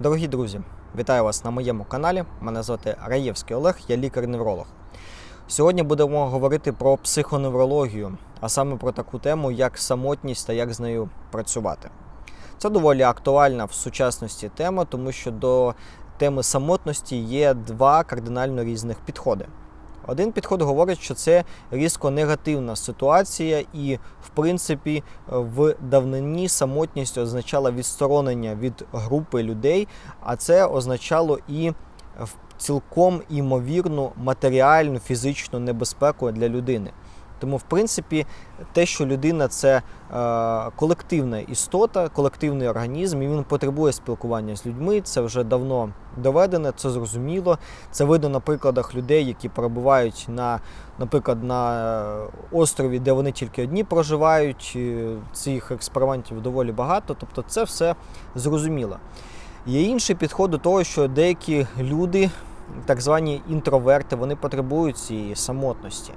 Дорогі друзі, вітаю вас на моєму каналі. Мене звати Раєвський Олег, я лікар-невролог. Сьогодні будемо говорити про психоневрологію, а саме про таку тему, як самотність та як з нею працювати. Це доволі актуальна в сучасності тема, тому що до теми самотності є два кардинально різних підходи. Один підход говорить, що це різко негативна ситуація, і, в принципі, в давнині самотність означала відсторонення від групи людей, а це означало і в- цілком імовірну матеріальну фізичну небезпеку для людини. Тому, в принципі, те, що людина це е, колективна істота, колективний організм, і він потребує спілкування з людьми. Це вже давно доведено, це зрозуміло. Це видно на прикладах людей, які перебувають на, наприклад, на е, острові, де вони тільки одні проживають. Цих експериментів доволі багато. Тобто, це все зрозуміло. Є інший підход до того, що деякі люди, так звані інтроверти, вони потребують цієї самотності.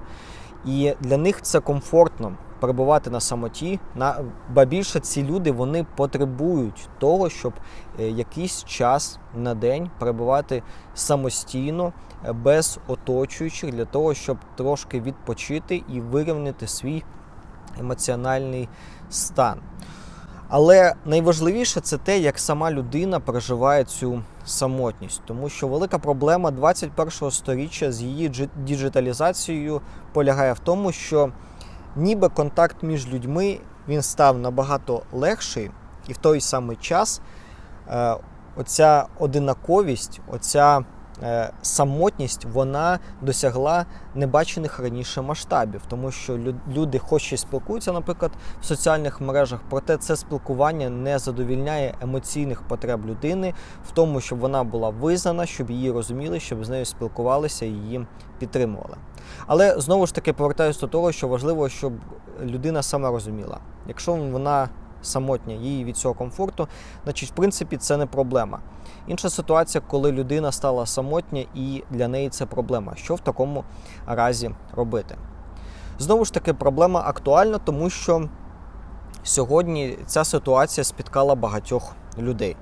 І для них це комфортно перебувати на самоті. На, ба більше ці люди вони потребують того, щоб е, якийсь час на день перебувати самостійно, е, без оточуючих, для того, щоб трошки відпочити і вирівняти свій емоціональний стан. Але найважливіше це те, як сама людина переживає цю самотність, тому що велика проблема 21-го сторіччя з її діджиталізацією полягає в тому, що ніби контакт між людьми він став набагато легший, і в той самий час е, оця одинаковість, оця самотність, вона досягла небачених раніше масштабів, тому що люди хоч і спілкуються, наприклад, в соціальних мережах, проте це спілкування не задовільняє емоційних потреб людини в тому, щоб вона була визнана, щоб її розуміли, щоб з нею спілкувалися і її підтримували. Але знову ж таки повертаюся до того, що важливо, щоб людина сама розуміла, якщо вона самотня, їй від цього комфорту, значить, в принципі, це не проблема. Інша ситуація, коли людина стала самотня і для неї це проблема. Що в такому разі робити? Знову ж таки, проблема актуальна, тому що сьогодні ця ситуація спіткала багатьох людей.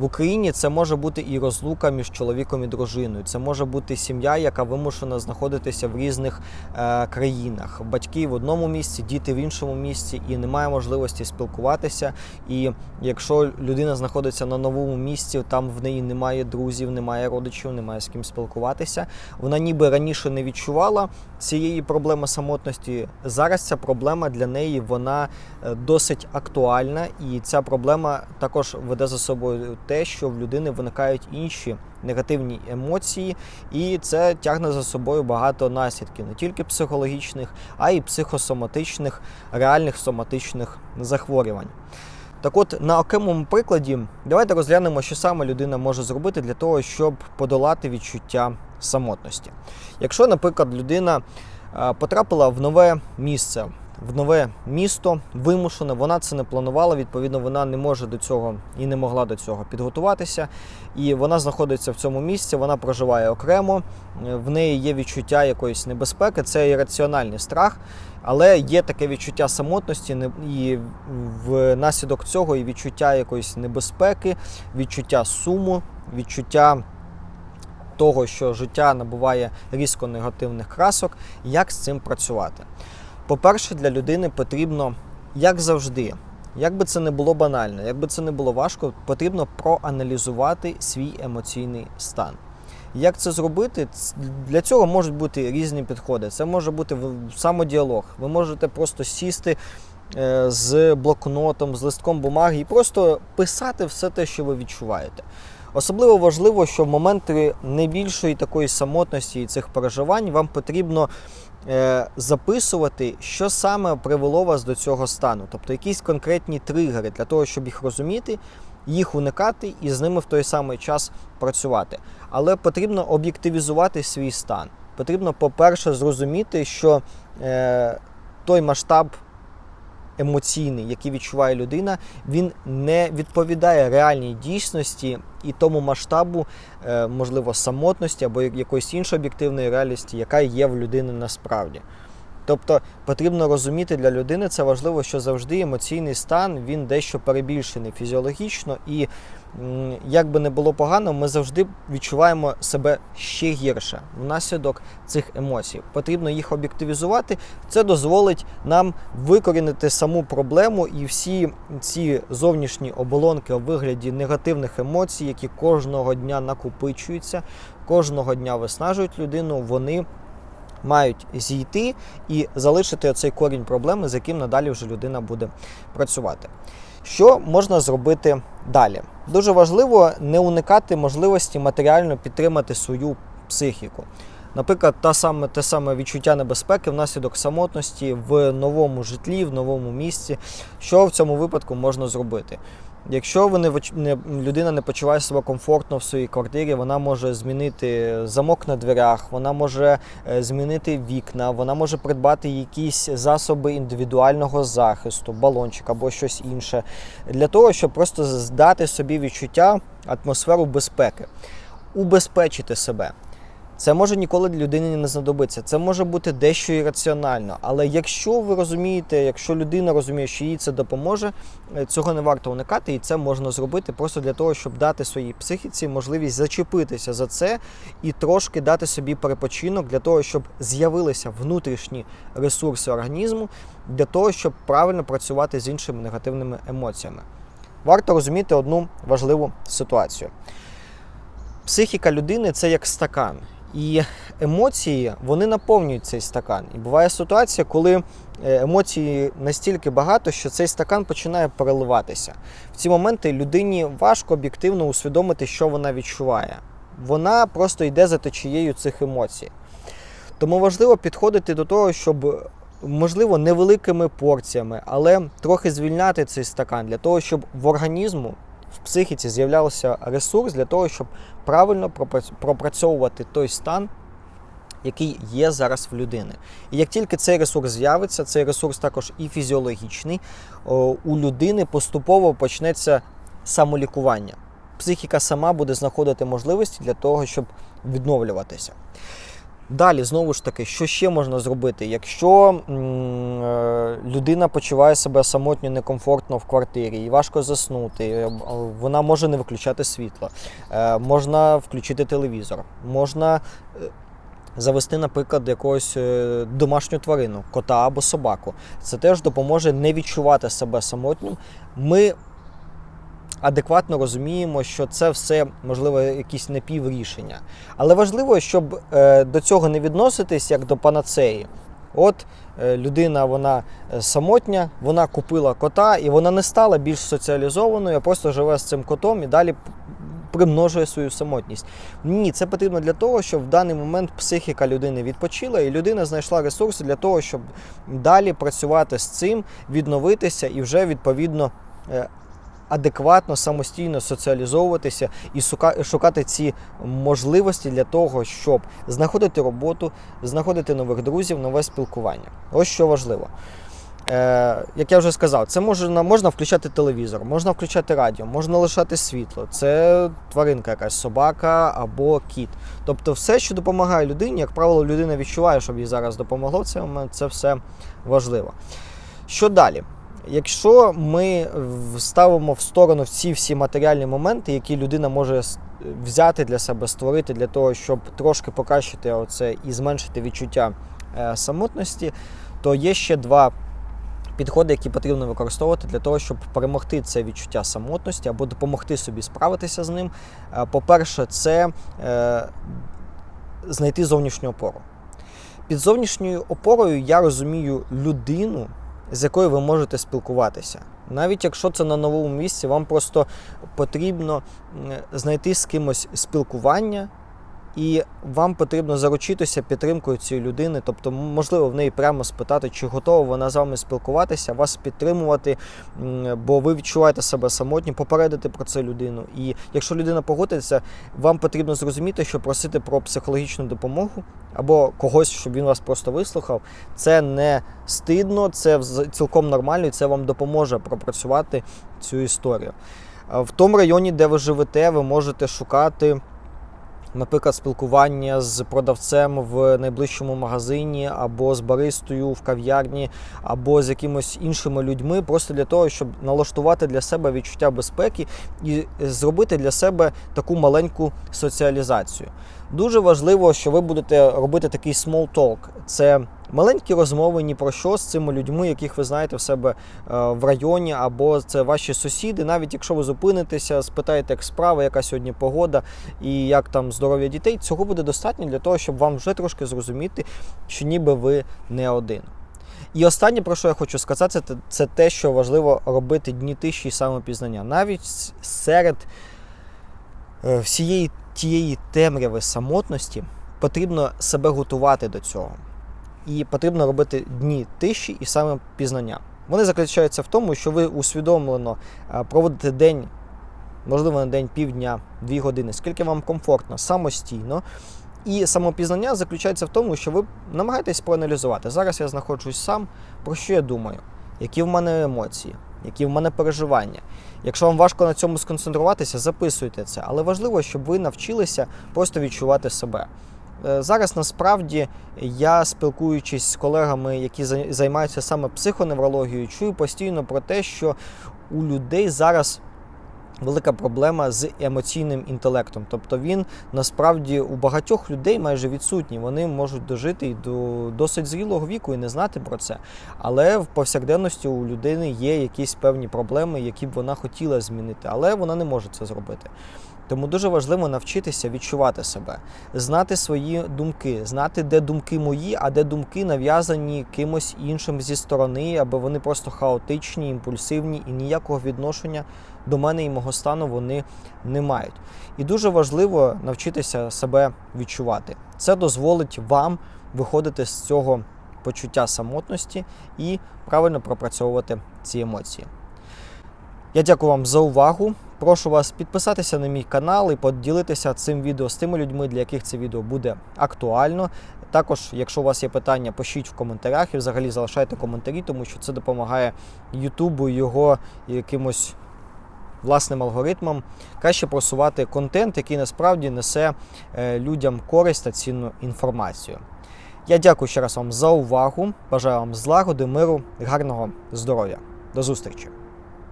В Україні це може бути і розлука між чоловіком і дружиною. Це може бути сім'я, яка вимушена знаходитися в різних е, країнах. Батьки в одному місці, діти в іншому місці, і немає можливості спілкуватися. І якщо людина знаходиться на новому місці, там в неї немає друзів, немає родичів, немає з ким спілкуватися. Вона ніби раніше не відчувала цієї проблеми самотності. Зараз ця проблема для неї вона е, досить актуальна, і ця проблема також веде за собою те, що в людини виникають інші негативні емоції, і це тягне за собою багато наслідків, не тільки психологічних, а й психосоматичних, реальних соматичних захворювань. Так от, на окремому прикладі, давайте розглянемо, що саме людина може зробити для того, щоб подолати відчуття самотності. Якщо, наприклад, людина е, потрапила в нове місце, в нове місто, вимушена, вона це не планувала, відповідно, вона не може до цього і не могла до цього підготуватися. І вона знаходиться в цьому місці, вона проживає окремо, в неї є відчуття якоїсь небезпеки, це ірраціональний страх. Але є таке відчуття самотності, і внаслідок цього і відчуття якоїсь небезпеки, відчуття суму, відчуття того, що життя набуває різко негативних красок. Як з цим працювати? По-перше, для людини потрібно, як завжди, як би це не було банально, як би це не було важко, потрібно проаналізувати свій емоційний стан. Як це зробити? Для цього можуть бути різні підходи. Це може бути самодіалог. Ви можете просто сісти е, з блокнотом, з листком бумаги і просто писати все те, що ви відчуваєте. Особливо важливо, що в моменти найбільшої такої самотності і цих переживань вам потрібно е, записувати, що саме привело вас до цього стану, тобто якісь конкретні тригери для того, щоб їх розуміти, їх уникати і з ними в той самий час працювати. Але потрібно об'єктивізувати свій стан. Потрібно, по-перше, зрозуміти, що е, той масштаб емоційний, який відчуває людина, він не відповідає реальній дійсності і тому масштабу, е, можливо, самотності або якоїсь іншої об'єктивної реальності, яка є в людини насправді. Тобто потрібно розуміти для людини це важливо, що завжди емоційний стан він дещо перебільшений фізіологічно, і як би не було погано, ми завжди відчуваємо себе ще гірше внаслідок цих емоцій. Потрібно їх об'єктивізувати. Це дозволить нам викорінити саму проблему і всі ці зовнішні оболонки у вигляді негативних емоцій, які кожного дня накопичуються, кожного дня виснажують людину. Вони мають зійти і залишити оцей корінь проблеми, з яким надалі вже людина буде працювати. Що можна зробити далі? Дуже важливо не уникати можливості матеріально підтримати свою психіку. Наприклад, та саме, те саме відчуття небезпеки внаслідок самотності в новому житлі, в новому місці. Що в цьому випадку можна зробити? Якщо ви не, не людина не почуває себе комфортно в своїй квартирі, вона може змінити замок на дверях, вона може е, змінити вікна, вона може придбати якісь засоби індивідуального захисту, балончик або щось інше, для того, щоб просто здати собі відчуття, атмосферу безпеки, убезпечити себе. Це може ніколи людині не знадобитися. Це може бути дещо ірраціонально. Але якщо ви розумієте, якщо людина розуміє, що їй це допоможе, е, цього не варто уникати, і це можна зробити просто для того, щоб дати своїй психіці можливість зачепитися за це і трошки дати собі перепочинок для того, щоб з'явилися внутрішні ресурси організму для того, щоб правильно працювати з іншими негативними емоціями. Варто розуміти одну важливу ситуацію. Психіка людини це як стакан. І емоції вони наповнюють цей стакан. І буває ситуація, коли е, емоцій настільки багато, що цей стакан починає переливатися. В ці моменти людині важко об'єктивно усвідомити, що вона відчуває. Вона просто йде за течією цих емоцій. Тому важливо підходити до того, щоб, можливо, невеликими порціями, але трохи звільняти цей стакан для того, щоб в організму в психіці з'являвся ресурс для того, щоб правильно пропрацьовувати той стан, який є зараз в людини. І як тільки цей ресурс з'явиться, цей ресурс також і фізіологічний, у людини поступово почнеться самолікування. Психіка сама буде знаходити можливості для того, щоб відновлюватися. Далі, знову ж таки, що ще можна зробити? Якщо е, людина почуває себе самотньо некомфортно в квартирі і важко заснути, е, вона може не виключати світло, е, можна включити телевізор, можна е, завести, наприклад, якогось е, домашню тварину, кота або собаку. Це теж допоможе не відчувати себе самотнім. Ми адекватно розуміємо, що це все можливо якісь напіврішення. Але важливо, щоб до цього не відноситись як до панацеї. От е, людина вона е, самотня, вона купила кота, і вона не стала більш соціалізованою, а просто живе з цим котом і далі примножує свою самотність. Ні, це потрібно для того, щоб в даний момент психіка людини відпочила, і людина знайшла ресурси для того, щоб далі працювати з цим, відновитися і вже відповідно. Адекватно, самостійно соціалізовуватися і шукати ці можливості для того, щоб знаходити роботу, знаходити нових друзів, нове спілкування. Ось що важливо. Е, як я вже сказав, це можна, можна включати телевізор, можна включати радіо, можна лишати світло. Це тваринка, якась собака або кіт. Тобто, все, що допомагає людині, як правило, людина відчуває, щоб їй зараз допомогло в цей момент, це все важливо. Що далі? Якщо ми ставимо в сторону ці всі матеріальні моменти, які людина може взяти для себе, створити для того, щоб трошки покращити оце і зменшити відчуття е, самотності, то є ще два підходи, які потрібно використовувати для того, щоб перемогти це відчуття самотності або допомогти собі справитися з ним. Е, По-перше, це е, знайти зовнішню опору. Під зовнішньою опорою я розумію людину, з якою ви можете спілкуватися. Навіть якщо це на новому місці, вам просто потрібно знайти з кимось спілкування, і вам потрібно заручитися підтримкою цієї людини. Тобто, можливо, в неї прямо спитати, чи готова вона з вами спілкуватися, вас підтримувати, бо ви відчуваєте себе самотні, попередити про це людину. І якщо людина погодиться, вам потрібно зрозуміти, що просити про психологічну допомогу або когось, щоб він вас просто вислухав, це не стидно, це цілком нормально, і це вам допоможе пропрацювати цю історію. В тому районі, де ви живете, ви можете шукати наприклад, спілкування з продавцем в найближчому магазині, або з баристою в кав'ярні, або з якимось іншими людьми, просто для того, щоб налаштувати для себе відчуття безпеки і зробити для себе таку маленьку соціалізацію. Дуже важливо, що ви будете робити такий small talk. Це маленькі розмови ні про що з цими людьми, яких ви знаєте в себе е, в районі, або це ваші сусіди. Навіть якщо ви зупинитеся, спитаєте, як справа, яка сьогодні погода і як там здоров'я дітей, цього буде достатньо для того, щоб вам вже трошки зрозуміти, що ніби ви не один. І останнє, про що я хочу сказати, це, це те, що важливо робити дні тиші і самопізнання. Навіть серед е, всієї тієї темряви самотності потрібно себе готувати до цього. І потрібно робити дні тиші і самопізнання. Вони заключаються в тому, що ви усвідомлено е, проводите день, можливо, на день півдня, дві години, скільки вам комфортно, самостійно. І самопізнання заключається в тому, що ви намагаєтесь проаналізувати. Зараз я знаходжусь сам, про що я думаю, які в мене емоції, які в мене переживання. Якщо вам важко на цьому сконцентруватися, записуйте це. Але важливо, щоб ви навчилися просто відчувати себе. Е, Зараз насправді я, спілкуючись з колегами, які займаються саме психоневрологією, чую постійно про те, що у людей зараз велика проблема з емоційним інтелектом. Тобто він насправді у багатьох людей майже відсутній. Вони можуть дожити і до досить зрілого віку і не знати про це. Але в повсякденності у людини є якісь певні проблеми, які б вона хотіла змінити, але вона не може це зробити. Тому дуже важливо навчитися відчувати себе, знати свої думки, знати, де думки мої, а де думки нав'язані кимось іншим зі сторони, аби вони просто хаотичні, імпульсивні і ніякого відношення до мене і мого стану вони не мають. І дуже важливо навчитися себе відчувати. Це дозволить вам виходити з цього почуття самотності і правильно пропрацьовувати ці емоції. Я дякую вам за увагу. Прошу вас підписатися на мій канал і поділитися цим відео з тими людьми, для яких це відео буде актуально. Також, якщо у вас є питання, пишіть в коментарях і взагалі залишайте коментарі, тому що це допомагає Ютубу його якимось власним алгоритмам краще просувати контент, який насправді несе е, людям користь та цінну інформацію. Я дякую ще раз вам за увагу. Бажаю вам злагоди, миру гарного здоров'я. До зустрічі!